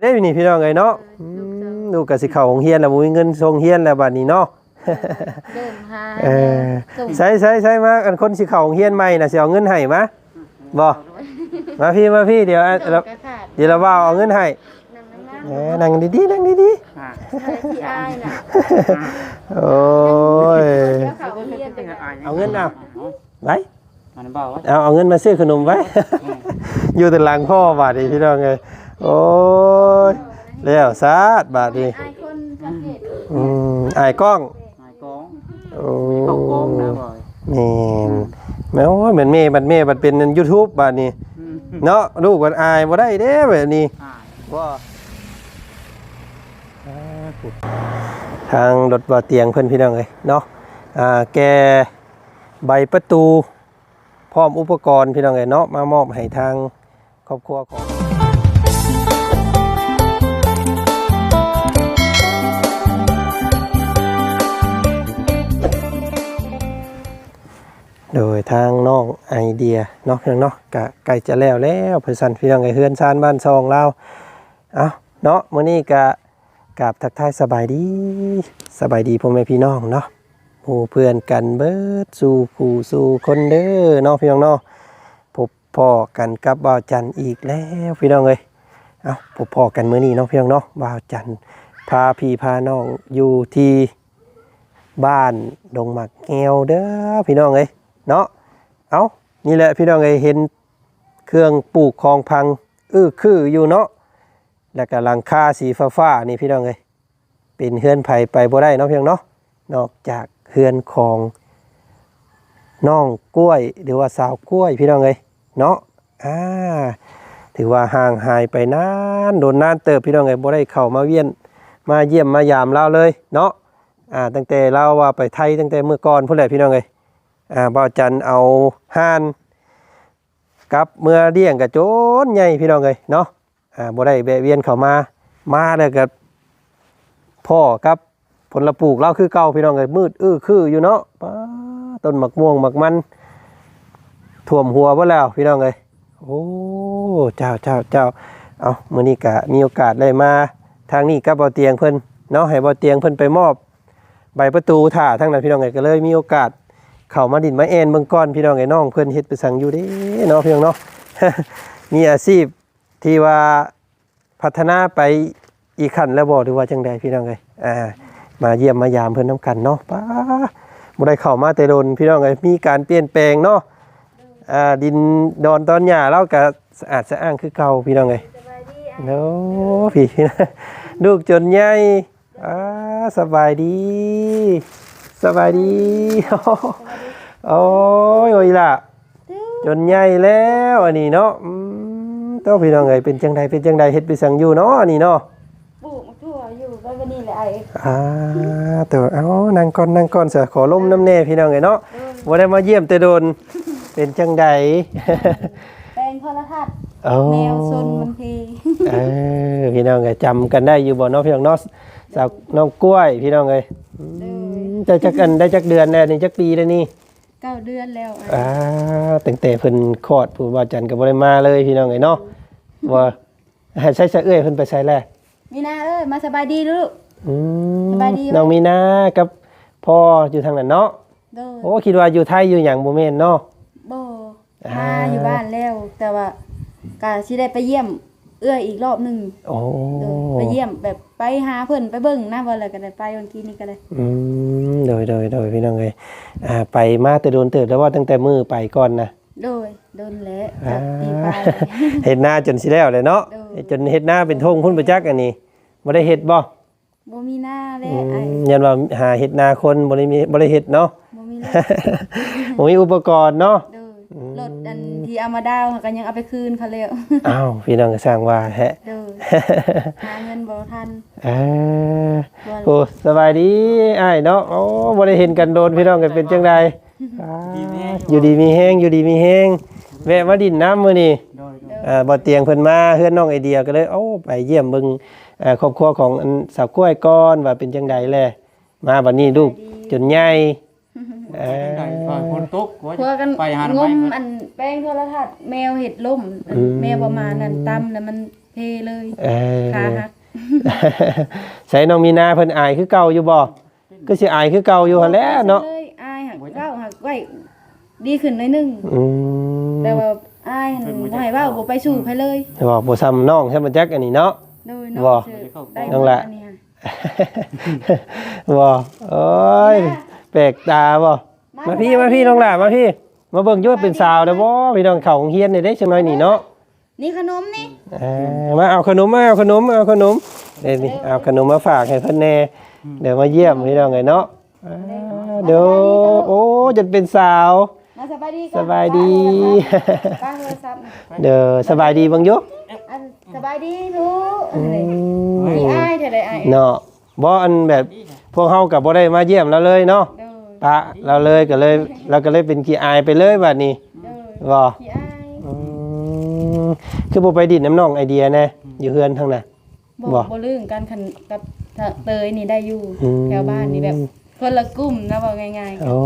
ได้อยู่นี่พี่น้องเอ้ยเนาะอืมลูกก็สิเข้าโรงเรียนแล้วบ่มีเงินส่งเรียนแล้วบัดนี้เนาะเดินหาเออส่งใช่ใช่ใช่มาอันคนสิเข้าโรงเรียนใหม่น่ะสิเอาเงินให้มาบ่มาพี่มาพี่เดี๋ยวอะส่งเรากระขาดเดี๋ยวเราว่าเอาเงินให้นั่งนั่งเออนั่งดีๆนั่งดีอ่าอะไรที่อายน่ะๆโอ้ยเดี๋ยวเขาเรียนไปไหนเอาเงินเอาไปมันเบาไว้เอาเอาเงินมาซื้อขนมไว้อยู่แต่หลังพ่อบาดนี้พี่น้องเอ้ย โอ้ยแล้วซาดบาดนี้อายคนสังเกตอืมอายกล้องหายกองโอ้เข้ากองนะบ่อยแม่นแม่โอ้ยเหมือนแม่บัดแม่บัดเป็น YouTube บาดนี้ อืมเนาะลูกบัดอายบ่ได้เด้แบบนี้อ่าว่าทางรถบ่อเตียงเพิ่นพี่น้องเอ้ยเนาะอ่าแกใบประตู พร้อมอุปกรณ์พี่น้องเอ้ยเนาะมามอบให้ทางครอบครัวของ โดยทางน้องไอเดียเนาะพี่น้องเนาะกะใกล้จะแล้วแล้วเพิ่นสันพี่น้องเอ้เฮือนซานบ้านซองเราเอาเนาะมื้อนี้กะกราบทักทายสบายดีสบายดีพ่อแม่พี่น้องเนาะหมู่เพื่อนกันเบิดสู่ผู้สู่คนเด้อเนาะพี่น้องเนาะพบพ่อกันกับบ่าวจันอีกแล้วพี่น้องเอ้ยเอาพบพ่อกันมื้อนี้เนาะพี่น้องเนาะบ่าวจันพาพี่พาน้องอยู่ที่บ้านดงหมักแงวเด้อพี่น้องเอ้ย เนาะเอานี่แหละพี่น้องเอ้เห็นเครื่องปลูกของพังอื้อคืออยู่เนาะแล้วก็หลังคาสีฟ้าๆนี่พี่น้องเอ้เป็นเฮือนไผ่ไปบ่ได้เนาะเพี่น้องเนาะนอกจากเฮือนของน้องกล้วย หรือว่าสาวกล้วยพี่น้องเอ้เนาะอ่าถือว่าห่างหายไปนานโดนนานเติบพี่น้องเอ้บ่ได้เข้ามาเวียนมาเยี่ยมมายามเราเลยเนาะอ่าตั้งแต่เราว่าไปไทยตั้งแต่เมื่อก่อนพุ่นแหละพี่น้องเอ้ บ่าวจันเอาห่านกับเมื่อเลี้ยงกับโจนใหญ่พี่น้องเอ้ยเนาะอ่าบ่ได้แวะเวียนเข้ามามาแล้วก็พ่อกับผลปลูกเราคือเก่าพี่น้องเลยมืดอื้อคืออยู่เนาะต้นหมักม่วงหมักมันท่วมหัวบ่แล้วพี่น้องเลยโอ้เจ้าเจ้าเจ้าเอามื้อนี้ก็มีโอกาสได้มาทางนี้กับบ่อเตียงเพิ่นเนาะให้บ่อเตียงเพิ่นไปมอบ ใบประตูถ่าทั้งนั้นพี่น้องเลยก็เลยมีโอกาส เข้ามาดินมาแอนเบิ่งก่อนพี่น้องไอ้น้องเพิ่นเฮ็ดไปสั่งอยู่เด้เนาะพี่น้องเนาะมีอาชีพที่ว่าพัฒนาไปอีกขั้นแล้วบ่หรือว่าจังใดพี่น้องเอ้ยอ่ามาเยี่ยมมายามเพื่อนน้ำกันเนาะป้าบ่ได้เข้ามาแต่โดนพี่น้องเอ้ยมีการเปลี่ยนแปลงเนาะอ่าดินดอนตอนหญ้าเราก็สะอาดสะอ้างคือเก่าพี่น้องเอ้ยสบายดีอะโน้พี่ลูกจนใหญ่อ่าสบายดี สบายดีโอ้ยโอ้ยล่ะ จนใหญ่แล้วอันนี้เนาะอืมเต้าพี่น้องเอ้ยเป็นจังใดเป็นจังใดเฮ็ดไปสั่งอยู่เนาะอันนี้เนาะปลูกมะทั่วอยู่ก็วันนี้แหละไอ้อ่าตัวเอานั่งก่อนนั่งก่อนเสียขอล้มน้ำแน่พี่น้องไงเนาะว่าได้มาเยี่ยมแต่โดนเป็นจังใดแปลงโทรทัศน์โอ้แมวซนบางทีเออพี่น้องไงจำกันได้อยู่บ่เนาะพี่น้องเนาะสาวน้องกล้วยพี่น้องไง จะจักกันได้จักเดือนแล้วนี่จักปีแล้วนี่เก้าเดือนแล้วไอ้อ่าตั้งแต่เพิ่นคลอดผู้ว่าจันทร์ก็บ่ได้มาเลยพี่น้องไงเนาะว่าให้ใช้สะเอื้อยเพิ่นไปใช้แล้วมีนาเอ้ยมาสบายดีลูก อืมสบายดีไหม น้องมีนากับพ่ออยู่ทางนั้นเนาะโดยโอ้คิดว่าอยู่ไทยอยู่หยังบ่แม่นเนาะ โบอ่า มาอยู่บ้านแล้ว แต่ว่ากาสิได้ไปเยี่ยม เอื้อยอีกรอบหนึ่งโอ้โดยไปเยี่ยมแบบไปหาเพิ่นไปเบิ่งนะว่าอะไรกันได้ไปวันกี้นี่ก็ได้อืมโดยโดยโดยพี่น้องเอ้ยอ่าไปมาแต่โดนเติบแล้วว่าตั้งแต่มือไปก่อนนะ โดยโดนแหล้วอ่าปีไป เฮ็ดหน้าจนสิแล้วเลยเนาะโดยจนเฮ็ดหน้าเป็นทงพุ่นประจักษ์อันนี้บ่ได้เฮ็ดบ่บ่มีหน้าแล้อืวไอ้มยันว่าหาเฮ็ดหน้าคนบ่ได้มีบ่ได้เฮ็ดเนาะ บ่มีแล้วบ่มีอุปกรณ์เนาะโดย รถอันที่เอามาดาวก็ยังเอาไปคืนเขาแล้วอ้าวพี่น้องก็สร้างว่าแฮะโดยหาเงินบ่ทันอ่าบ่โอ้สบายดีอ้ายเนาะโอ้บ่ได้เห็นกันโดนพี่น้องกันเป็นจังไดอ่าอยู่ดีมีแฮงอยู่ดีมีแฮงแวะมาดินน้ำมื้อนี้โดยโดยเอ่อบ่เตียงเพิ่นมาเฮือนน้องไอเดียก็เลยเอ้าไปเยี่ยมเบิ่งเอ่อครอบครัวของอันสาวกล้วยก่อนว่าเป็นจังใดแลมาบัดนี้ลูกจนใหญ่ เอไปอไปคนตกว่าพวกกันไปหาหงน่อไม้มเพิ่นอันแป้งโทรทัศน์แมวเห็ดล่มอันแมวประมาณนั้นตำแล้วมันเพเลยเออขาหักใส่น้องมีนาเพิ่นอายคือเก่าอยู่บ่ก็สิอายคือเก่าอยู่หั่นแหละเนาะเลยอายหักเว้าหักไว้ดีขึ้นหน่อยหนึงอืมแต่ว่าอายหันบ่ให้เว้าบ่ไปสู่ไผเลยบ่บ่ซ้ำน้องใช่บ่จักอันนี้เนาะ โดยบ่น้องจะได้นั่นแหละ อันนี้ค่ะบ่โอ้ย แปลกตาบ่มาพี่มาพี่น้องหล่ะมาพี่ มาเบิ่งอยู่ว่าเป็นสาวแล้วบ่พี่น้องเข้าโรงเรียนได้เด้จังน้อยนี่เนาะนี่ขนมนี่เออมาเอาขนมมาเอาขนมเอาขนมเดี๋ยวนี่เอาขนมมาฝากให้เพิ่นแน่เดี๋ยวมาเยี่ยมพี่น้องไงเนาะอ่าเดี๋ยวโอ้จนเป็นสาว มาสบายดีสบายดี ป้าโทรศัพท์นะเด้อสบายดีเบังอยุอันสบายดีทุกอันนี้พี่อายเท่าใดอายเนาะบ่อันแบบ พวกเฮากับบ่ได้มาเยี่ยมเราเลยเนาะโดยปะเราเลยก็เลยเราก็เลยเป็นขี้อายไปเลยบัดนี้โดยบ่พี่อายอืมคือบ่ไปดิดน้ำน้องไอเดียแน่อยู่เฮือนทางน่ะ บ่บ่ บ่ลืมกันคันกับเตยนี่ได้อยู่อืมแถวบ้านนี่แบบคนละกลุ่มนะบอกง่ายโอ้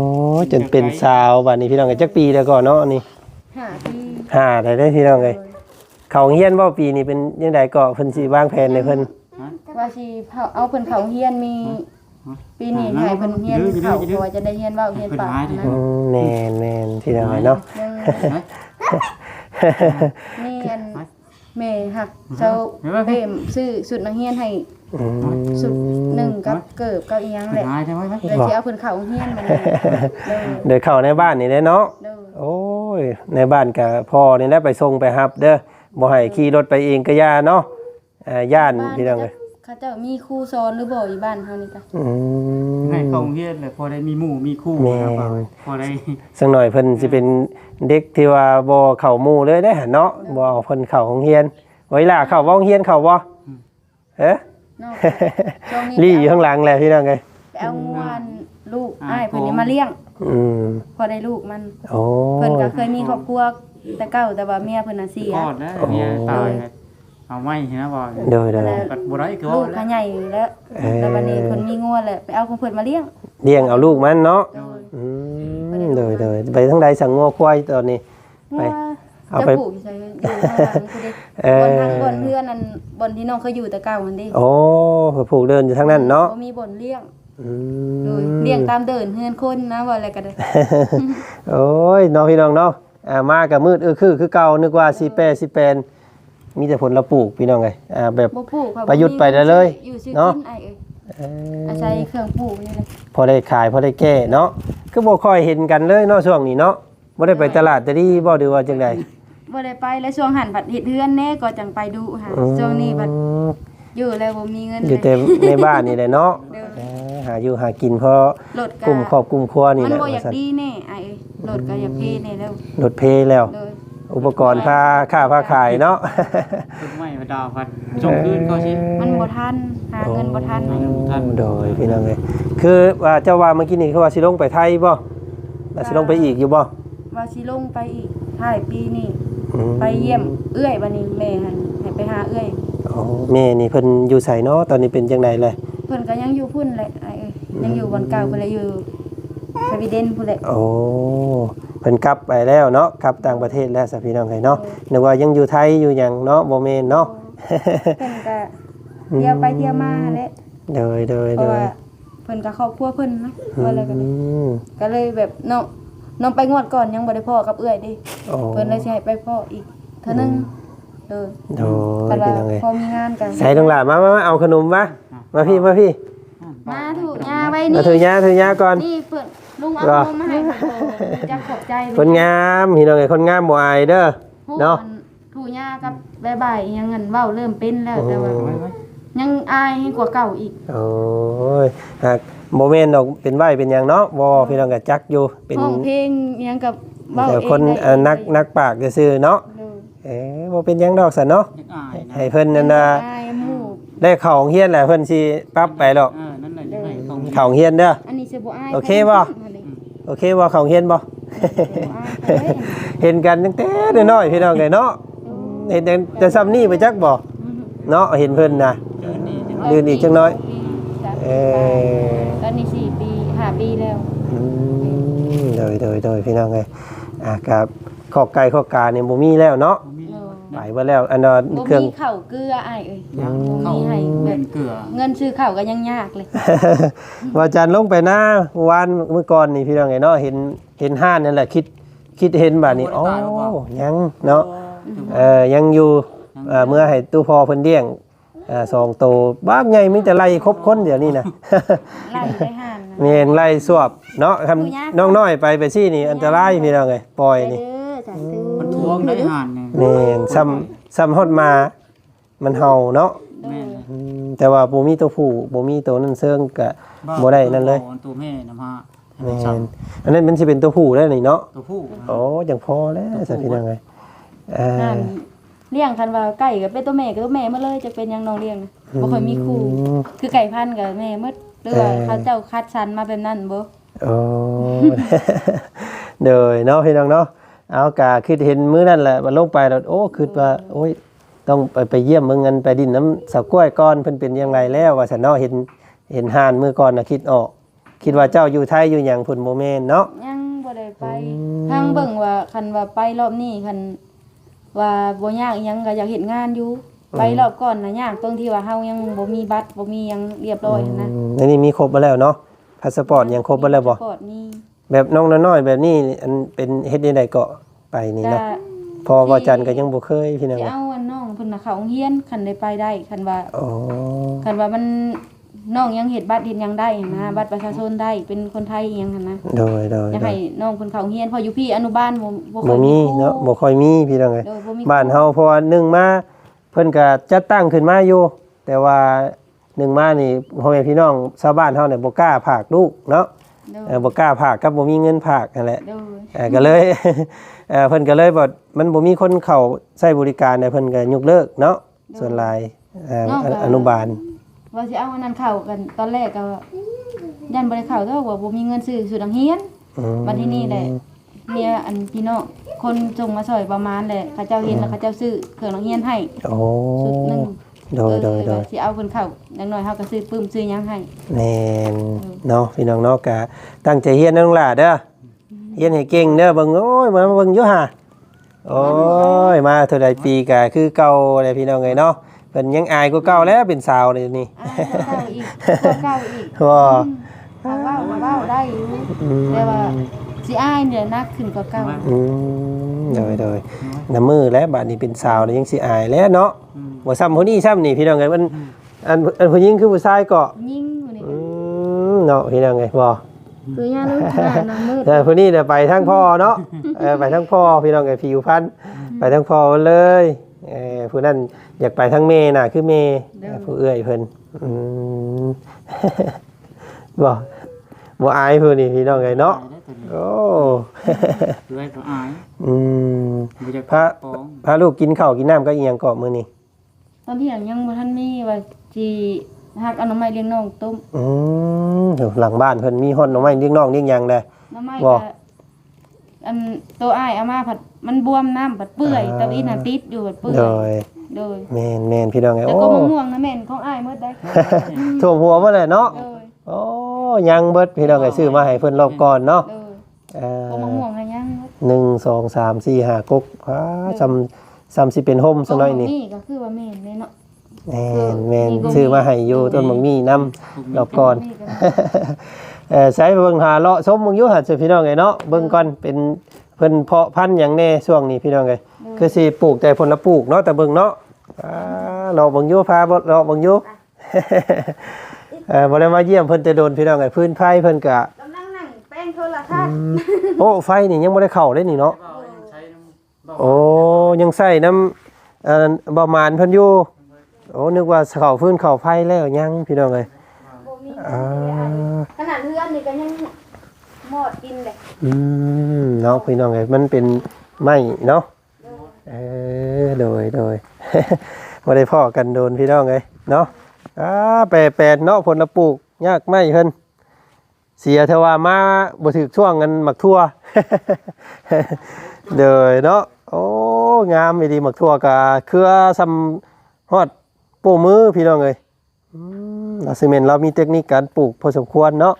จนเป็นสาวบัดนี้พี่น้องก็จักปีแล้วก็เนาะนี่ๆหาพี่ห้าได้ได้พี่น้องเอ้ยเขาเฮียนบ่ปีนี้เป็นจังไดก็เพิ่นสิวางแผนให้เพิ่น ว่าสิเอาเพิ่นเขาเฮียนมี ปีนี้ให้เพิ่นเฮียนเขาเพราะว่าจะได้เฮียนเว้าเฮียนปากนะอืมแม่นแม่นพี่น้องเอ้ยเนาะยังมีอันแม่หักเจ้าเพิ่มซื้อสุดนักเฮียนให้อืมสุดหนึ่งกับเกิบกับอีหยังแหละหายใช่ไหมไหมเลยสิเอาเพิ่นเขาเฮียนมาเลยเด้อเดี๋ยวเข้าในบ้านนี่ได้เนาะเด้อโอ้ยในบ้านกับพ่อนี่แหละไปส่งไปรับเด้อบ่ให้ขี่รถไปเองก็ย่าเนาะอ่าย่านพี่น้องเอ้ย เขาเจ้ามีครูสอนหรือบ่อยู่บ้านเฮานี่ก็อืม ให้เข้าโรงเรียนเลยพอได้มีหมู่มีคู่แม่ครับพอได้สักหน่อยเพิ่นสิเป็นเด็กที่ว่าบ่เข้าหมู่เลยได้หั่นเนาะบ่เอาเพิ่นเข้าโรงเรียน ไว้ล่ะเข้าบ่โรงเรียนเข้าบ่เอ๊ะ เนาะ ช่วงนี้ลี่อยู่ข้างหลังแหละพี่น้องเอ้ยไปเอางวนลูกอ้ายเพิ่นนี่มาเลี้ยง อืมพอได้ลูกมัน โอ้ เพิ่นก็เคยมีครอบครัวแต่เก่าแต่ว่าเมียเพิ่นน่ะเสีย กอดแล้วเนี่ยตาย เอาไม่เห็นนะบ่เด้อเด้อกัดบ่ได้ก็ลูกแล้เขาวใหญ่แล้วเอ่อ แต่วันนี้เพิ่นมีงัวแหละไปเอาของเพิ่นมาเลี้ยงเลี้ยงเอาลูกมันเนาะโดยอืมเด้อเด้อไปทางใดสั่งงัวควายตอนนี้ ไปงัวเอาจะไปปลูกอยู่ใช่อยู่ข้างหลังคือเด้เอ่บอนทางบนเพื่อนนั่นบนที่น้องเคยอยู่แต่เก่ามันดิโอ้เพิ่นผูกเดินอยู่ทางนั้นเนาะบ่มีบนเลี้ยงอืโดยม เลี้ยงตามเดินเฮือนคนนะว่าอะไรก็ได้ โอ้ยน้องพี่น้องเนาะอ่ามากับมืดเออคือคือเก่านึกว่าสิแปรสิแปน มีแต่ผลละปลูกพี่น้องไงอ่าแบบ บ่ปลูกค่ะประยุทธ์ไปได้เลยอยู่ซื้อเนาะ กินไอ้เอ้ยเอ่ออาศัยเครื่องปลูกนี่แหละพอได้ขายพอได้แก้เนาะคือบ่ค่อยเห็นกันเลยเนาะช่วงนี้เนาะบ่ได้ไปตลาดแต่ดีบ่ดูว่าจังไดบ่ได้ไปแล้วช่วงหันผัดเฮ็ดเฮือนแน่ก็จังไปดูค่ะอืมช่วงนี้บัดอยู่แล้วบ่มีเงินอยู่แต่ในบ้านนี่แหละเนาะเด้อเอ่อหาอยู่หากินเพราะรถกลุ่มครอบกลุ่มครัวนี่มันแหละบ่อยากว่าซั่นดีแน่ไอ้เอ้ยรถก็อยากเพแน่แล้วรถเพแล้ว เลย อุปกรณ์พาค่าพาขายเนาะต้นไม้มาดาวพัดชมคืนก็สิมันบ่ทันหาเงินบ่ทันโอ้ท่านโดยพี่น้องเลยคือว่าเจ้าว่าเมื่อกี้นี่คือว่าสิลงไปไทยบ่ว่าสิลงไปอีกอยู่บ่ว่าสิลงไปอีกท้ายปีนี้อืมไปเยี่ยมเอื้อยบัดนี้แม่ให้ให้ไปหาเอื้อยโอ้แม่นี่เพิ่นอยู่ไสเนาะตอนนี้เป็นจังไดเลยเพิ่นก็ยังอยู่พุ่นแหละไอ้เอ้ยยังอยู่บอนเก่าเพิ่นเลยอยู่สวีเดนพุ่นแหละโอ้เพิ่นกลับไปแล้วเนาะกลับต่างประเทศแล้วสัพี่น้องไงเนาะนึกว่ายังอยู่ไทยอยู่หยังเนาะบ่แม่นเนาะเพิ่นก็เที่ยวไปเที่ยวมาแหละโดยโดยเพโดราะว่ายเพิ่นก็ครอบครัวเพิ่นเนาะว่าแล้วก็อืเลยมก็เลยแบบน้องน้องไปงวดก่อนยังบ่ได้พ่อกับเอื้อยเดิโอ้เพิ่นเลยสิให้ไปพ่ออีกเท่านึงเด้อโดยกันว่าพี่น้องเอ้ยพอมีงานกันใส่ตรงหลานมามามาเอาขนมมามาพี่มาพี่มาถูกยาไว้มานี่ถือยาถือยาก่อนนี่เพิ่น ลุงเอาเหรอนมมาให้เพิ่นโอ้จะขอบใจเลยคนงามพี่น้องเอ้ยคนงามบ่อายเด้อ เนาะ ถูกยากับบ๊ายบายยังเงินเว้าเริ่มเป็นแล้วแต่ว่าไว้ไว้ยังอายกว่าเก่าอีก โอ้ยหากโมเมนต์ดอกเป็นไหวเป็นหยังเนาะบ่พี่น้องก็จักอยู่เป็นห้องเพลงยังกับเว้าแต่เองคนได้เอ่อนักนักปากซื่อๆเนาะเด้อเอ๊ะบ่เป็นหยังดอกซะเนาะยังอายนะให้เพิ่นนั่นน่ะอายหมู่ได้เข้าโรงเรียนแหละเพิ่นสิปรับไปดอกเออนั่นแหละยังไงต้องเข้าโรงเรียนเด้ออันนี้สิบ่อายโอเคบ่ โอเคบ่เข้าโรงเรียนบ่บ่อายเอ้ยเห็นกันตั้งแต่น้อยๆพี่น้องไงเนาะเห็นแต่แต่ซ้ำนี่ไปจักบ่เนาะเห็นเพิ่นน่ะเจอนี่จะยืนอีกจังน้อย เออตอนนี้สี่ปีห้าปีแล้วอืมโดยโดยโดยพี่น้องไงอะกับขอกไก่ขอกกาเนี่ยบ่มีแล้วเนาะมีใน ไปเบ่แล้วอันนั้นบ่เครื่อง มีข้าวเกลืออ้ายเอ้ยยังบ่เข้ามีให้แบเงิบนเกลือเงินซื้อข้าวก็ยังยากเลย ว่าจันลงไปหน้าเมื่อวานเมื่อก่อนนี่พี่น้องไงเนาะเห็นเห็นห้านนั่นแหละคิดคิดเห็นบาดนี้อ๋อยังเนาะเออยังอยู่เอ่อเมื่อให้ตู้พอเพิ่นเลี้ยงเอ่อสองโตบากไงมีแต่ไล่ครบคนเดี๋ยวนี้นะ ไล่ไปห่านนะ มีเห็นไล่สวบเนาะทำน้องน้อยไปไปซี่นี่อันตรายพี่น้องไงปล่อยไปนี่ เด้อจ้ะซื้อมันทวงได้ห่านเนี่ย แม่นซ้ำซ้ำฮอดมา มันเห่าเนาะแม่นอืมแต่ว่าบ่มีตัวผู้บ่มีตัวนั้นเซิงก็บ่ได้นั่นเลยตัวแม่นำฮะแม่นอันนั้นมันสิเป็นตัวผู้ได้นี่เนาะตัวผู้โอ้ยังพอแล้วสัพี่น้องไงอ่ห่าานเลี้ยงคันว่าไก่ก็เป็นตัวแม่ก็ตัวแม่หมาเลยจะเป็นหยังน้องเลี้ยงนะบ่ค่อยมีคู่มคือไก่พันธุ์กับแม่หมดหรือว่าเออเขาเจ้าคัดสรรมาแบบนั้นบ่ โอ้ เดยเนาะพี่น้องเนาะ เอากะคือเห็นมื้อนั่นแหละมันลงไปแล้วโอ้คือว่าโอ้ยต้องไปไปเยี่ยมเมืองเงินไปดินน้ำสาวกล้วยก่อนเพิ่นเป็นยังไงแล้วว่าซั่นเนาะเห็นเห็นห่านมื้อก่อนน่ะคิดออก คิดว่าเจ้าอยู่ไทยอยู่หยังพุ่นบ่แม่นเนาะยังบ่ได้ไปอืมทางเบิ่งว่าคันว่าไปรอบนี้คันว่าบ่ยากอิหยังก็อยากเฮ็ดงานอยู่ไปรอบก่อนน่ะยากตรงที่ว่าเฮายังบ่มีบัตรบ่มีหยังเรียบร้อยนะอืมอันนี้มีครบบ่แล้วเนาะพาสปอร์ตยังครบบ่แล้วบ่พาสปอร์ตนี่ แบบน้องน้อยๆแบบนี้อันเป็นเฮ็ดได้ใดเกาะไปนี่ก็เนาะพอว่าจันทร์ก็ยังบ่เคยพี่น้องสิเอ้ยเอาอันน้องเพิ่นน่ะเข้าโรงเรียนคันได้ไปได้คันว่าอ๋อคันว่ามันน้องยังเฮ็ดบัตรเฮ็ดหยังได้นะบัตรประชาชนได้เป็นคนไทยอิหยังหั่นนะโดยโดยอยากโดให้ยน้องเพิ่นเข้าโรงเรียนเพออยู่พี่อนุบาลบ่บ่ค่บ่อยมีครูเนาะบ่ค่อยมีพี่น้องเอ้ย โดยบ่มีบ้านเฮาเพราะว่าหนึ่งมาเพิ่นก็จัดตั้งขึ้นมาอยู่ แต่ว่าหนึ่งมานี่พ่อแม่พี่น้องชาวบ้านเฮาเนี่ยบ่กล้าผากลูกเนาะโดย เออบ่กล้าผากกับบ่มีเงินผากนั่นแหละโดยเออก็เลยเออเพิ่นก็เลยบ่มันบ่มีคนเข้าใช้บริการเนี่ยเพิ่นก็ยกเลิกเนาะส่วนหลายเอ่ออนุบาลว่าสิเอาอันนั้นเข้ากันตอนแรกก็ยันบ่ได้เข้าเท่าว่าบ่มีเงินซื้อสุดดังเฮียนอืมบัดที่นี่แหละเมียอันพี่น้องคนส่งมาซอยประมาณแหละเขาเจ้าเห็นแล้วเขาเจ้าซื้อเครื่องดังเฮียนให้โอ้ชุดหนึง โดยโดยโดเออยว่าสิเอาเพิ่นเข้าอย่างน้อยเฮาก็ซื้อปึ้มซื้อหยังให้แม่นเนาะพี่น้องเนาะก็ตั้งใจเรียนนะน้องหล่าเด้อเรียนให้เก่งเด้อเบิ่งโอ้ยมาเบิ่งอยู่ห่าโอ้ยมาเท่าใดปีก็คือเก่าเลยพี่น้องเอ้ยเนาะเพิ่นยังอายกว่าเก่าแล้วเป็นสาวเลยนี่อ่าเก่าอีกตัวเก่าอีกว่าถ้าเว้าก็เว้าได้อยู่อืมแต่ว่าสิอายเนี่ยนักขึ้นกว่าเก่าอืมโดยโดยน้ำมือแล้วบัดนี้เป็นสาวแล้วยังสิอายแล้วเนาะอืม บ่ซ้ำคนนี้ซ้ำนี่พี่น้องเอ้ยมันอันอันผู้หญิงคือผู้ชายก็ยิ่งอยู่นี่อืมเนาะพี่น้องเอ้ยบ่คือย่าลูกหน้าน้ำมืดแต่ผู้นี้เนี่ยไปทั้งพ่อเนาะเออไปทั้งพ่อพี่น้องเอ้ยผิวพันธุ์ไปทั้งพ่อเลยเออผู้นั้นอยากไปทั้งเมน่ะคือเมผู้เอื้อยเพิ่นอืม บ่บ่อายผู้นี่พี่น้องเอ้ยเนาะตายได้ตัวนี้โอ้ ด้วยก็อายอืม บ่จะพระป้องพาลูกกินข้าวกินน้ำก็อีหยังเกาะมื้อนี้ ตอนที่ยังยังบ่ทันมีว่าสิฮักเอาน้ำไม้เลี้ยงน้องต้มอืมอยู่หลังบ้านเพิ่นมีฮอดหน่อไม้เลี้ยงน้องเลี้ยงหยังได้น้ำไม้บ่ก็อันตัวอ้ายเอามาผัดมันบวมน้ำผัดเปื่อยอ่าแต่อีน่ะติดอยู่ผัดเปื่อโดยยโดยแม่นแม่นพี่น้องไงแต่โอ้ก็มะม่วงนะแม่นของอ้ายหมดได้ท่วมหัวบ่เลยเนาะโดยโอ้ยังเบิดพี่น้องไงซื้อมาให้เพิ่นรอบก่อนเนาะโดยเอ่ก็มะอ ม่วงให้ยังหมด หนึ่งสองสามสี่ห้ากกว้าซ้ำ ซ้ำสิเป็นห่มซะหน่อยนี่นี่ ก็คือว่าแม่นเลยเนาะ แม่นแม่นซื้อมาให้อยู่ต้นมังมีน้ำรอบก่อนนี่ก็เออใช้เบิ่งหาเลาะชมมึงอยู่หาเจอพี่น้องไงเนาะเบิ่งก่อนเป็นเพิ่นเพาะพันธุ์หยังแน่ช่วงนี้พี่น้องไงคือสิปลูกแต่ผลละปลูกเนาะแต่เบิ่งเนาะอ่าเราเบิ่งอยู่พาบ่เราเบิ่งอยู่เออบ่ได้มาเยี่ยมเพิ่นแต่โดนพี่น้องไงพื้นไฟเพิ่นก็กำลังนั่งแป้งโทรทัศน์โอ้ไฟนี่ยังบ่ได้เข้าเลยนี่เนาะ โอ้ยังใส่น้ำเอ่อประมาณเพิ่นอยู่โอ้นึกว่าเข้าพื้นเข้าไฟแล้วยังพี่น้องเอ้ยบ่มีอ่าขนาดเรือนนี่ก็ยังหมอดกินเลยอืมเนาะพี่น้องเอ้ยมันเป็นไม้เนาะเออโดยโดย บ่ได้พ่อกันโดนพี่น้องเอ้ยเนาะอ่าแปรแปดเนาะผลปลูกยากไหมเพิ่นเสียเทว่ามาบ่ถึกช่วงกันหมักทั่ว เดยเนาะ โอ้งามอีดีหมักทั่วกะเครือซ้ำฮอดโป้มือพี่น้องเอ้ยอืมเราซีเมนเรามีเทคนิคการปลูกพอสมควรเนาะ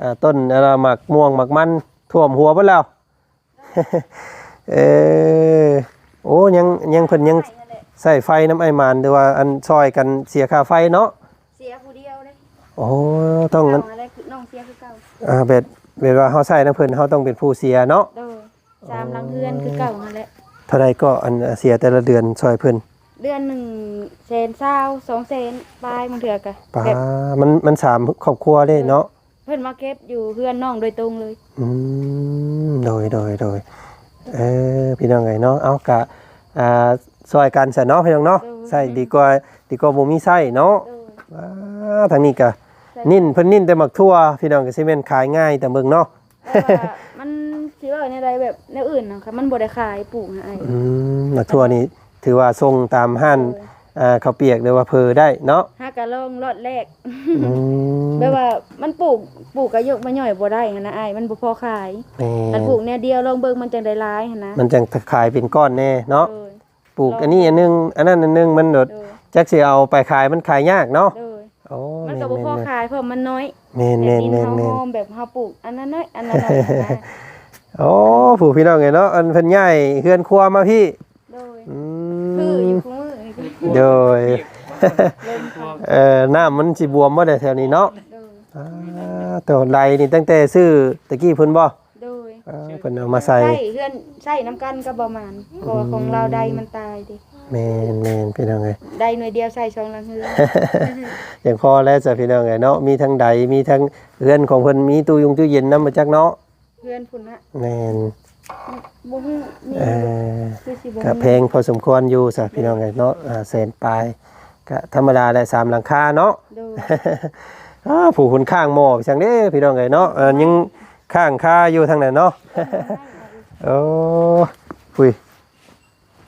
อ่าต้นอะไรหมักม่วงหมักมันท่วมหัวเบิดแล้วเออโโอ้ยังยังเพิ่นยังใส่ไฟน้ำไอหมานหรือว่าอันซอยกันเสียค่าไฟเนาะเสียผู้เดียวเลยโอ้ต้องงั้นเก่าอะไรคือน้องเสียคือเก่าอ่าเบ็ดเบ็ดว่าเฮาใส่น้ำเพิ่นเฮาต้องเป็นผู้เสียเนาะโดยสามหลังเฮือนคือเก่านั่นแหละ เท่าใดก็อันเสียแต่ละเดือนซอยเพิ่นเดือนหนึ่งแสนเศร้าสองแสนปลายบางเถื่อกะป้าแบบมันมันสามครอบครัวเด้เนาะเพื่อนมาเก็บอยู่เพื่อนน้องโดยตรงเลย อืมโดยโดยโดยเออพี่น้องไงเนาะเอากะอ่าซอยกันซะเนาะพี่น้องเนาะใส่ดีกว่าดีกว่าบ่มีไส้เนาะโดยอ่าทางนี้กะนิ่นเพิ่นนิ่นแต่หมักทั่วพี่น้องก็สิแม่นขายง่ายแต่เบิ่งเนาะ แต่ว่ามัน สิว่าในใดแบบแนวอื่นนะคะมันบ่ได้ขายปลูกให้อืมหมักทั่วนี่ถือว่าส่งตามห้านอ่าข้าวเปียกหรือว่าเพอได้เนาะหากะลองรอดแรกอืมแบบว่ามันปลูกปลูกกะยกมาย่อยบ่ได้หันนะอ้ายมันบ่พอขายแม่อันปลูกแนวเดียวลองเบิ่งมันจังได้หลายหันนะมันจังขายเป็นก้อนแน่เนาะ โดย ปลูกอันนี้อันนึงอันนั้นอันนึงมันโดดโดยจักสิเอาไปขายมันขายยากเนาะโดยโอ้มันแม่ก็บ่พอนๆขายเพราะมันน้อย แม่นแต่แม่นดินแม่นเฮาแม่นหอมแบบเฮาปลูกอันนั้นน้อยอันนั้นน้อยนะ โอ้ผู้พี่น้องไงเนาะอันเพิ่นย้ายเฮือนครัวมาพี่โดยอืคืออมยู่คู่มือนี่คือโดยเล่นค่ะเอ่อน้ำมันสิบวมบ่ได้แถวนี้เนาะโดยอ่าตัวใดนี่ตั้งแต่ซื้อตะกี้เพิ่นบ่โดยอ่าเพิ่นเอามาใส่ ใส่เพื่อนใส่น้ำกันก็ประมาณเพราะว่าของเราใดมันตายดิแม่นแม่นพี่น้องเอ้ยใดหน่วยเดียวใส่ช่องลังเฮืออย่างพอแล้วจ้ะพี่น้องเอ้ยเนาะมีทั้งใดมีทั้งเฮือนของเพิ่นมีตู้ยงตู้เย็นนำมาจักเนาะเพื่อนพุ่นนะแม่นบ่ฮู้มีเอ่อคือสิบ่ก็แพงพอสมควรอยู่จ้ะพี่น้องเอ้ยเนาะอ่าแสนปลายก็ธรรมดาได้สามหลังคาเนาะ โดยอ้าผู้คนข้างหม้อไปจังเด้พี่น้องเอ้ยเนาะเออยังข้างคาอยู่ทางนั้นเนาะ โอ้ปุย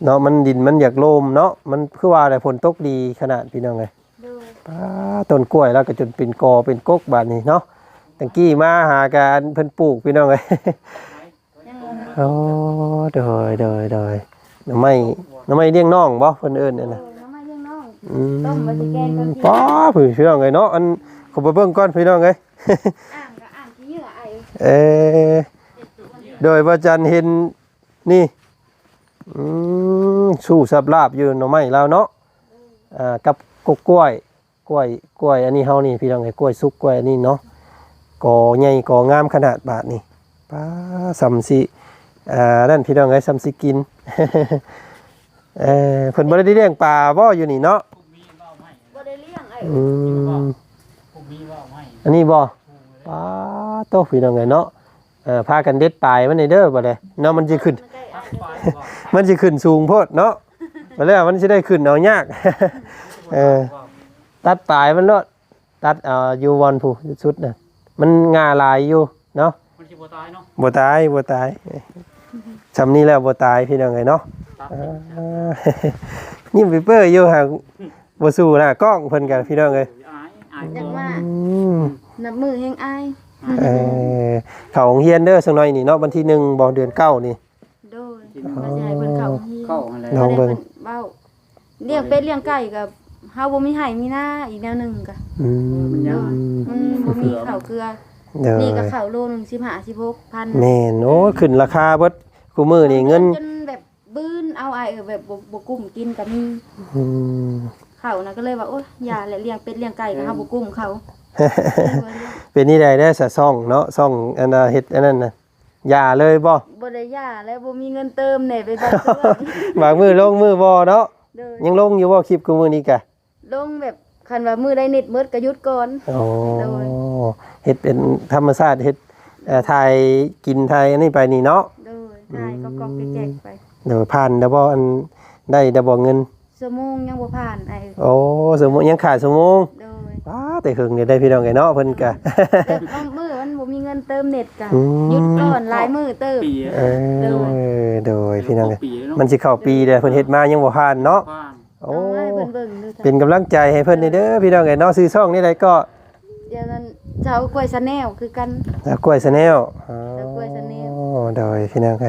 เนาะมันดินมันอยากโลมเนาะมันคือว่าอะไรฝนตกดีขนาดพี่น้องเอ้ยโดยป้าต้นกล้วยแล้วก็จนเป็นกอเป็นกกบาดนี้เนาะ ตังกี้มาหาการเพิ่นปลูกพี่น้องเอ้ยยังบ่โอ้โดยโดยโดยหน่อไม้หน่อไม้เลี้ยงน้องบ่เพิ่นเอิ้นนั่นเอน่ะอน้ำมันยังน้องอืมต้มมาสิแกงก่อนสิป้าพี่พี่น้องเอ้ยเนาะอันขอไปเบิ่งก่อนพี่น้องเอ้ยอ่างก็อ่างที่เหยื่อไอ้เออโดยว่าจันเห็นนี่อืมสู้สับลาบอยู่หน่อไม้แล้วเนาะอ่ากับกกกล้วยกล้วยกล้วยอันนี้เฮานี่พี่น้องไอ้กล้วยสุกกล้วยอันนี้เนาะ กอใหญ่กองามขนาดบาทนี่ป้าสำสิอ่านั่นพี่น้องไอ้สำสิกินเออเพิ่นบ่ได้เลี้ยงปลาบ่อยู่นี่เนาะบ่ได้เลี้ยงไอ้อืมผมมีว่าไม่อันนี้บ่ป้าโตพี่น้องไงเนาะเอ่อพากันเด็ดปลายมันในเด้อบ่เลยเนาะมันสิขึ้นมันใกล้ทัไอ้กไปว่ามันสิขึ้นสูงโพดเนาะมาแล้วมันสิได้ขึ้นเอายากเออตัดปลายมันโลดตัดเอ่ออยู่วันผู้สุดน่ะ มันงาลายอยู่เนาะมันสิบ่ตายเนาะบ่ตายบ่ตายซำนี้แล้วบ่ตายพี่น้องไงเนาะตัดอ่ายิ้มไปเปื้ออยู่หากบ่สู้หน้ากล้องเพิ่นกันพี่น้องเอ้ยอายอายยังว่าอืมนับมือแห่งอายเออเขาโรงเฮียนเด้อสักหน่อยนี่เนาะวันที่หนึ่งบ่เดือนเก้านี่ โดยว่าสิให้เพิ่นเข้าโรงเรียนเข้าอะไรลองเบิ่งเบ้าเลี้ยงเป็ดเลี้ยงไก่กับเฮาบ่มีไห้มีหน้าอีกแนวหนึงก็อืมมันบ่มีข้าวเกลือ เดี๋ยวนี่ก็ข้าวโลนึง15 16พันแม่นโอ้ขึ้นราคาเบิดกูมือนี่เงินจนแบบบื้นเอาไอ้ายเออแบบบ่บ่กุ้มกินก็มีอืมเขานะก็เลยว่าโอ๊ยอย่าแหละเลี้ยงเป็ดเลี้ยงไก่ก็เฮาบ่กุ้มเขา เป็นนี่ได้ได้อสะซ่องเนาะซ่องอันน่ะเฮ็ดอันนั้นน่ะอย่าเลยบ่บ่ได้ย่าแล้วบ่มีเงินเติมแหน่ไปบัดเทื่อบางมือลงมือบ่เนาะเด้อยังลงอยู่บ่คลิปกูมือนี้กะ ลงแบบคันว่ามือได้เน็ตหมดก็หยุดก่อน โอ้โดย เฮ็ดเป็นธรรมชาติเฮ็ดเอ่อถ่ายกินถ่ายอันนี้ไปนี่เนาะโดยได้ก็กอกแจกๆไปเดี๋ยวผ่านได้บ่อันได้ได้บ่เงินชั่วโมงยังบ่ผ่านไอ้โอ้สมมุติยังขาดสมงโดยป้าแต่หึงเนี่ยได้พี่น้องไงเนาะเพิ่นกะแต่บางมื้อมันบ่มีเงินเติมเน็ตก็อืม หยุดก่อนหลายมื้อเติม ปีเออโดยพี่น้องไงปีแล้วมันสิเข้าปีเด้อเพิ่นเฮ็ดมายังบ่ผ่านเนาะ บ้าน โอ้ เอาให้เพิ่นเบิ่งดูจ้ะเป็นกำลังใจให้เพิ่นเด้อพี่น้องไงเนาะซื้อช่องนี่ได้ก็เดี๋ยวนั้นเจ้ากล้วยชาแนลคือกัน สาวกล้วยชาแนลอ๋อสาวกล้วย Channel โดยพี่น้องไง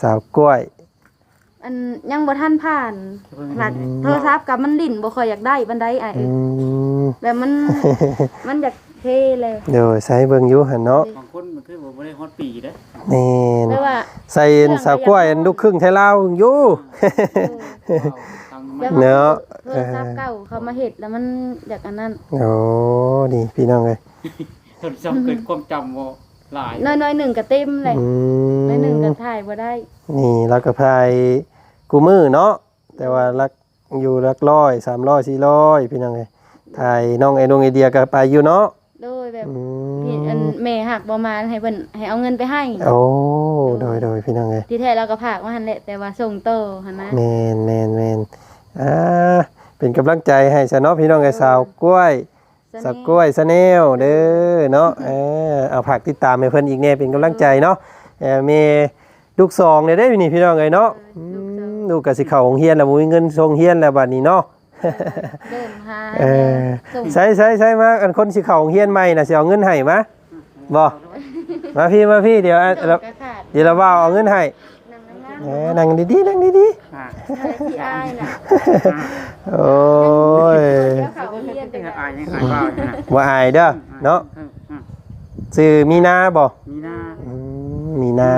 สาวกล้วย อันยังบ่ทันผ่านหลักโทรศัพท์กับมันลิ่นบ่ค่อยอยากได้ปานใดไอ้อืมมแบบมัน มันอยากเทเลยเดี๋ยวใส่เบิ่งอยู่หั่นเนาะบางคนมันคือบ่ได้ฮอดปีเด้อแน่นแต่ว่าใส่สาวกล้วยอันลูกครึ่งไทยลาวอยู่ทาง แบบมันเนาะโทรศัพท์เก่าเขามาเฮ็ดแล้วมันอยากอันนั้นโอ้นี่พี่น้องเอ้ยทนจำเกิดความจำบ่หลายน้อยๆหนึ่งก็เต็มเลยอืน้อยหนึ่งก็มถ่ายบ่ได้ นี่เราก็พายกูมือเนาะแต่ว่ารักอยู่รักร้อยสามร้อยสี่ร้อยพี่น้องเอ้ยถ่ายน้องไอ้ดวงไอเดียก็ไปอยู่เนาะโดยแบบอืพี่อันมแม่หักบ่มาให้เพิ่นให้เอาเงินไปให้ โอ้โดยโดยพี่น้องเอ้ยที่แท้เราก็ฝากมาหั่นแหละแต่ว่าส่งโตอหั่นนะแมนแมนแมน อ่าเป็นกำลังใจให้ซะเนาะพี่น้องไอ้สาวกล้วยสาวกล้วยสะแนวเด้อเนาะเออเอาผักติดตามให้เพิ่นอีกแน่เป็นกำลังใจเนาะเออมีลูกซองเนี่ยได้อยู่นี่พี่น้องเอ้ยเนาะอืมลูกก็สิเข้าโรงเรียนแล้วบ่มีเงินส่งเรียนแล้วบัดนี้เนาะ เดินหาเออส่งใช่ใช่ใช่มาอันคนสิเข้าโรงเรียนใหม่น่ะสิเอาเงินให้มาบ่มาพี่มาพี่เดี๋ยวอะส่งเรากระขาดเดี๋ยวเราว่าเอาเงินให้นั่งนั่ง เออนั่งดีๆนั่งดีอ่าๆอะไรที่อายน่ะๆโอ้ยเดี๋ยวเขาเรียนไปยังแล้วอายยังอายบ้าอยู่นะบ่อายเด้อเนาะอออะชื่อมีนาบ่มีหน้าอืมมีนา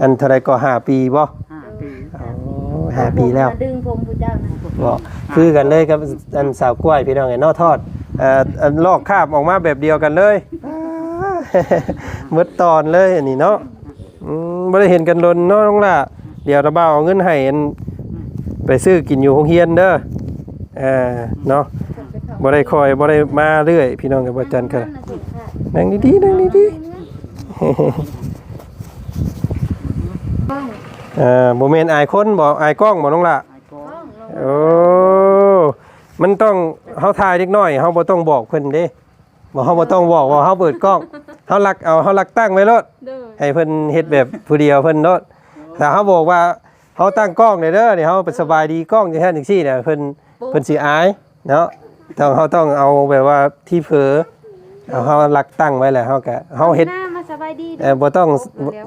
อันเท่าไรก็ห้าปีบ่ห้าปีโอ้ห้าปีแล้วผมมาดึงผมผู้เจ้านะบ่คือกันเลยกับอันสาวกล้วยพี่น้องไอ้นอทอดเอ่ออันลอกคราบออกมาแบบเดียวกันเลยหมดตอนเลยอันนี้เนาะอืมบ่ได้เห็นกันลนเนาะน้องล่ะเดี๋ยวระบ่าวเอาเงินให้อันไปซื้อกินอยู่โรงเรียนเด้อเออเนาะบ่ได้คอยบ่ได้มาเรื่อย พี่น้องกับบ่จันกันนั่งดีๆนั่งดีๆเอ่อบ่แม่นอายคนบ่อายกล้องบ่น้องล่ะอายก็โอ้มันต้องเฮาถ่ายเล็กน้อยเฮาบ่ต้องบอกเพิ่นเด้บ่เฮาบ่ต้องบอกว่าเฮาเปิดกล้องเฮาลักเอาเฮาลักตั้งไว้โลดเด้อให้เพิ่นเฮ็ดแบบผู้เดียวเพิ่นโลด ถ้าเฮาบอกว่าเฮาตั้งกล้องได้เด้อนี่เฮาเป็นสบายดีกล้องจังซั่นจังซี่เนี่ยเพิ่นเพิ่นสิอายเนาะต้องเฮาต้องเอาแบบว่าที่เผลอเอาเฮาลักตั้งไว้แหละเฮาก็เฮาเฮ็ดหน้ามาสบายดีเอ่อบ่ต้อง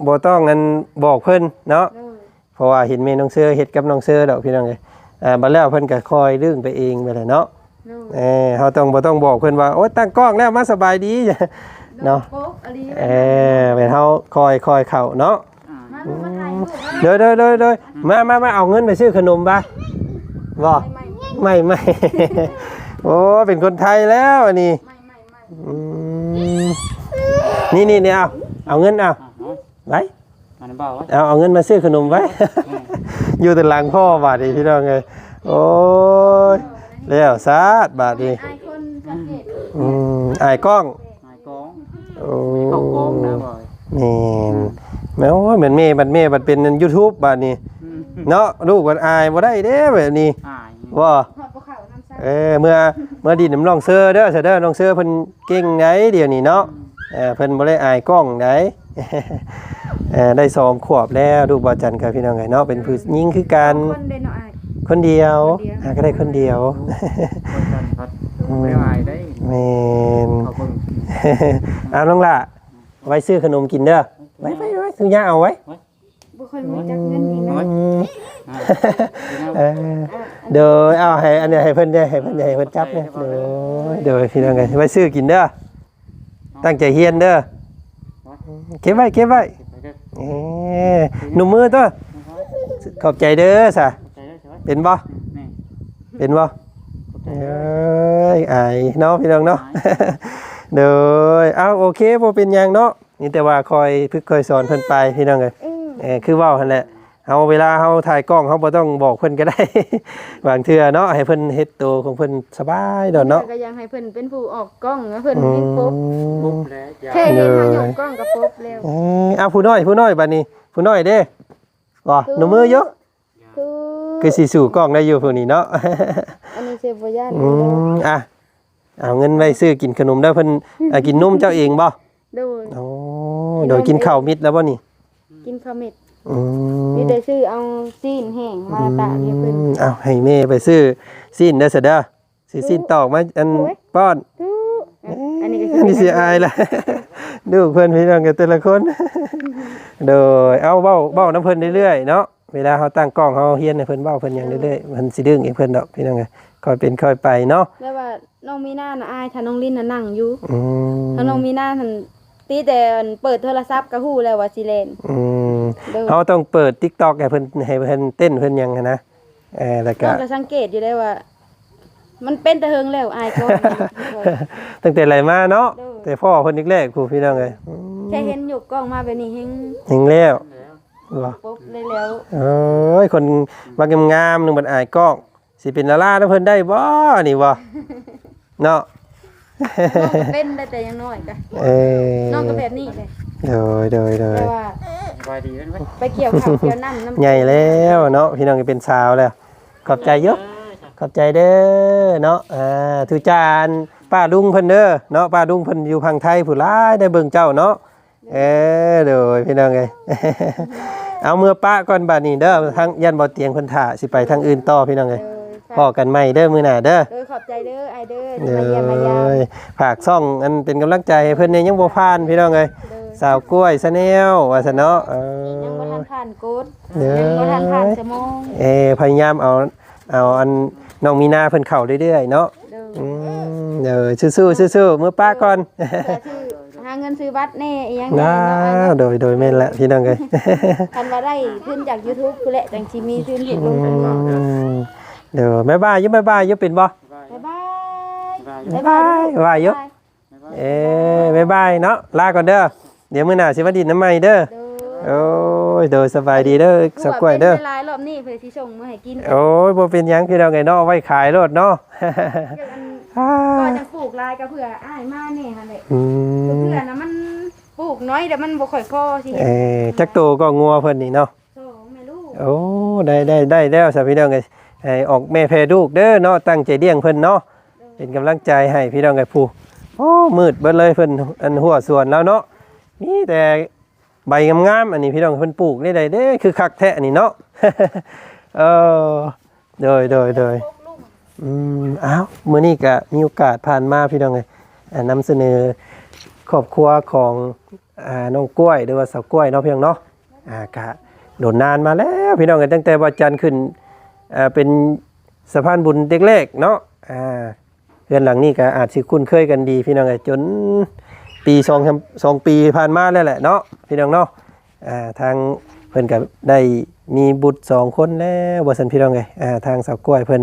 บ่ต้องอันบอกเพิ่นเนาะเด้อเพราะว่าเห็นแม่น้องเสื้อเฮ็ดกับน้องเสื้อดอกพี่น้องเอ้ยอ่าบัดแล้วเพิ่นก็คอยเรื่องไปเองไปแหละเนาะเด้อเออเฮาต้องบ่ต้องบอกเพิ่นว่าโอ๊ยตั้งกล้องแล้วมาสบายดีเนาะโป๊กอะไรเออเป็นเฮาคอยคอยเข้าเนาะ อ่ามาลูกมาถ่ายรูปมาเด้อเด้อเด้อเด้อมามามาเอาเงินไปซื้อขนมบ่บ่ไม่ไม่ไม่ไม่โอ้เป็นคนไทยแล้วอันนี้ไม่ไม่ไม่อืมนี่นี่เนี่ยเอาเอาเงินเอาอะเนาะไว้อันนั้นเบาไว้เอาเอาเงินมาซื้อขนมไว้ อยู่แต่หลังพ่อบาดนี้พี่น้องเลยโอ้ยแล้วซาดบาดนี้อายคนสังเกตอืมอายกล้องอายกองโอ้เข้ากองนะบ่อยแม่น แม่โอ้ยเหมือนแม่บัดแม่บัดเป็น YouTube บาดนี้อืมเนาะลูกบัดอายบ่ได้เด้แบบนี้อายว่าหอดภูเขาน้ำซักเออเมื่อเมื่อดินน้ำน้องเสื้อเด้อเสยเด้อน้องเสื้อเพิ่นเก่งไงเดี๋ยวนี้เนาะเออเพิ่นบ่ได้อายกล้องไดเออได้สองขวบแล้วลูกบ่จันกับพี่น้องไงเนาะเป็นผู้หญิงคือกันคนเด่นเนาะอายคนเดียวคนเดียวอะก็ได้คนเดียวคนกันพัดไม่อายได้แม่นเขาเบิ่งเอาน้องล่ะไว้ซื้อขนมกินเด้อ ไว้ไว้ไว้ซื้อยาเอาไว้บ่ค่อยรู้จักเงินอีกนะอืมอ่าเออเดี๋ยวเอาให้อันนี้ให้เพิ่นได้ให้เพิ่นได้ให้เพิ่นจับเนี่ยเดี๋ยวเดี๋ยวพี่น้องไงไว้ซื้อกินเด้อตั้งใจเฮียนเด้อเก็บไว้เก็บไว้ไปเด้อเอ้หนุ่มมือตัวขอบใจเด้อสะใจเด้อใช่ไหมเป็นบ่นี่เป็นบ่ขอบใจเอเด้อ้ยอายเนาะพี่น้องเนาะเด้อเอาโอเคบ่เป็นหยังเนาะนี่แต่ว่าคอยพึกคอยสอนเพิ่นไปพี่น้องเอ้ยอืมเออคือเว้าหั่นแหละเอาเวลาเฮาถ่ายกล้องเฮาบ่ต้องบอกเพิ่นก็ได้ บางเทื่อเนาะให้เพิ่นเฮ็ดตัวของเพิ่นสบายดอกเนาะ ก็ยังให้เพิ่นเป็นผู้ออกกล้องนะเพิ่นอืมีปุ๊บปุ๊บมแล้วยาแค่เห็นเขาหยกกล้องกับปุ๊บแล้วเอ้ยเอาผู้น้อยผู้น้อยบัดนี้ ผู้น้อยเด้บ่หนุ่มมืออยู่คือคือสิสู่กล้องได้อยู่ผู้นี้เนาะ อันนี้เซฟบ่ย่านอืมอะเอาเงินไว้ซื้อกินขนมได้เพิ่นอะกินนมเจ้าเองบ่โดยโอ้ โดยกินข้าวมิดแล้วบ่นี่กินข้าวเม็ดอืมมีแต่ซื้อเอาซีนแห้งมาตากให้เพิ่นอืมเอาให้แม่ไปซื้อซีนเด้อซะเด้อซื้อซีนตอกมาอันโอ้ย ป้อน ทุอันนี้ก็อันนี้สิอายล่ะดูเพิ่นพี่น้องกันแต่ละคน โดยเอาเว้าเว้าน้ำเพิ่นเรื่อยๆเนาะเวลาเฮาตั้งกล้องเฮาเฮียนให้เพิ่นเว้าเพิ่นหยังเรื่อยๆมันสิดึงเองเพิ่นดอกพี่น้องเอ้ยค่อยเป็นค่อยไปเนาะแล้วว่าน้องมีหน้าน่ะอายถ้าน้องลิ้นน่ะนั่งอยู่อืมถ้าน้องมีหน้าทัน ตีแต่เปิดโทรศัพท์ก็ฮู้แล้วว่าสิเล่นอืมเด้อเขาต้องเปิด TikTok ให้เพิ่นให้เพิ่นเต้นเพิ่นหยังหั้นนะเออแล้วก็น้องก็สังเกตอยู่ได้ว่า มันเป็นแต่เฮิงแล้วอายก็ตั้งแต่ไหลมาเนาะเด้อแต่พ่อเพิ่นอีกแรกผู้พี่น้องเอ้ยอืมแค่เห็นยกกล้องมาแบบนี้เฮงเห็นแล้วบ่ ปุ๊บเลยแล้วเอ้ยคนมางามๆหนึงบัดอายกล้องสิเป็นดารานํเพิ่นได้บ่นี่บ่ เนาะ น้องก็เป็นได้แต่อยังน้อยจ้ะเออน้องก็แบบนี้เลยโดยโดยโดยแต่ว่าสบายดีกันไหมไปเกี่ยวข้าวเกี่ยวน้ำน้ำใหญ่แล้วเนาะพี่น้องก็เป็นสาวแล้ว ขอบใจเยอะ ขอบใจเด้อเนาะอ่าทุจานป้าลุงเพิ่นเด้อเนาะป้าลุงเพิ่นอยู่พังไทยผู้หลายได้เบิ่งเจ้าเนาะเออโดยพี่น้องเอ้ย เอาเมื่อป้าก่อนบัดนี้เด้อทางยันบ่เตียงเพิ่นถ่าสิไปทางอื่นต่อพี่น้องเอเอ้ยอ พอกันใหม่เด้อมื้อหน้าเด้อเออขอบใจเด้อไอายเด้อเด้ที่มาเยี่ยมมายามอฝากซ่องอันเป็นกำลังใจให้เพิ่นเนี่ยยังบ่ผ่านพี่น้องเอ้ยเด้อสาวกล้วยซะแนวว่าซะเนาะเออยังบ่ทันผ่านกดเด้อยังบ่ทันผ่านชั่วโมงเออพยายามเอาเอาอันน้องมีนาเพิ่นเข้าเรื่อยๆเนาะเด้ออืมเดี๋ยวสู้ๆสู้ๆมือป้าก่อนเพื่อชื่อหาเงินซื้อบัตรแน่อีหยังน้าแน่เนาะโดยโดยแม่นละพี่น้องเอ้ยคันว่าได้ทุนจาก YouTube คือแหละจังสิมีทุนเฮ็ดลอืงทุน เนาะมเดี๋ยวบ๊ายบายอยุบ๊ายบายอยุเป็นบ่บ๊ายบายสบายบ๊ายบายบ๊ายบายอยุเอ้บ๊ายบายเนาะลาก่อนเด้อเดี๋ยวมื้อหน้าสิมาดินน้ำใหม่เด้อเด้อโอ้ยโดยสบายดีเด้อสักกล้วยเด้อ ป็นหลายๆรอบนี้เพิ่นสิส่งมาให้กินโอ้ยบ่เป็นหยังพี่น้องไงเนาะเอาไว้ขายรถเนาะก็จะปลูกลายก็เพื่ออ้ายมาแน่หั่นแหละอืมเพื่อน่ะมันปลูกน้อยแต่มันบ่ค่อยพอสิเอ้จักโตก็งัวเพิ่นนี่เนาะ สองแม่ลูกโอ้ได้ได้ได้แล้วสาพี่น้องไง ให้ออกแม่แพรลูกเด้อเนาะตั้งใจเลี้ยงเพิ่นเนาะเป็นกำลังใจให้พี่น้องไงผู้โอ้มืดเบิดเลยเพิ่นอันหัวสวนแล้วเนาะมีแต่ใบงามๆอันนี้พี่น้องเพิ่นปลูกได้ได้เด้คือคักแท้อันนี้เนาะเออโดยโดยโดยอืมอ้าวมื้อนี้ก็มีโอกาสผ่านมาพี่น้องไงอ่านำเสนอครอบครัวของอ่าน้องกล้วยหรือว่าสาวกล้วยเนาะพี่น้องเนาะอ่ากะโดนนานมาแล้วพี่น้องกันตั้งแต่วันจันทร์ขึ้น เอ่อเป็นสะพานบุญเด็กเล็กเนาะอ่าเรือนหลังนี้ก็อาจสิคุ้นเคยกันดีพี่น้องไงจนปีสองสองปีผ่านมาแล้วแหละเนาะพี่น้องเนาะอ่าทางเพิ่อนก็ได้มีบุตรสองคนแล้วบ่ซั่นพี่น้องไงอ่าทางสาวกล้วยเพิ่น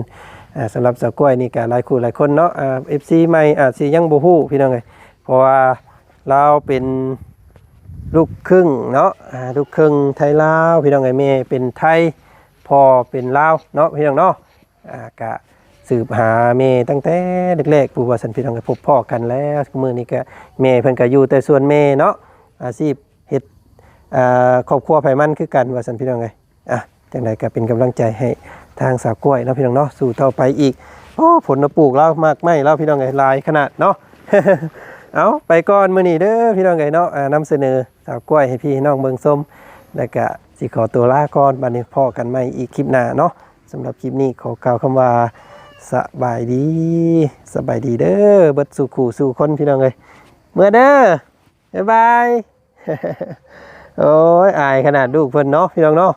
อ่าสำหรับสาวกล้วยนี่ก็หลายคู่หลายคนเนาะอ่า FC ใหม่อาจสิยังบ่ฮู้พี่น้องไงเพราะว่าเราเป็นลูกครึ่งเนาะอ่าลูกครึ่งไทยลาวพี่น้องไงแม่เป็นไทย พ่อเป็นลาวเนาะพี่น้องเนาะอ่ากะสืบหาแม่ตั้งแต่เล็กๆปู่ว่าสันพี่น้องก็พบพ่อกันแล้วมือนี้ก็แม่เพิ่นก็อยู่แต่ส่วนแม่เนาะอาชีพเฮ็ดอ่าครอบครัวไผมันคือกันว่าสันพี่น้องไงอะจังไดก็เป็นกำลังใจให้ทางสาวกล้วยเนาะพี่น้องเนาะสู่ต่อไปอีกโอ้ผลมาปลูกแล้วมากไม่แล้วพี่น้องไงลายขนาดเนาะเอาไปก่อนมื้อนี้เด้อพี่น้องไงเนาะอ่านำเสนอสาวกล้วยให้พี่น้องเบิ่งส้มแล้วก็ สิขอตัวลาก่อนบัดนี้พ่อกันใหม่อีกคลิปหน้าเนาะสำหรับคลิปนี้ขอกล่าวคำว่าสบายดีสบายดีเด้อเบิดสู่ขู่สู่คนพี่น้องเลยเมื่อเด้อบ๊ายบายโอ้ยอายขนาดลูกเพิ่นเนาะพี่น้องเนาะ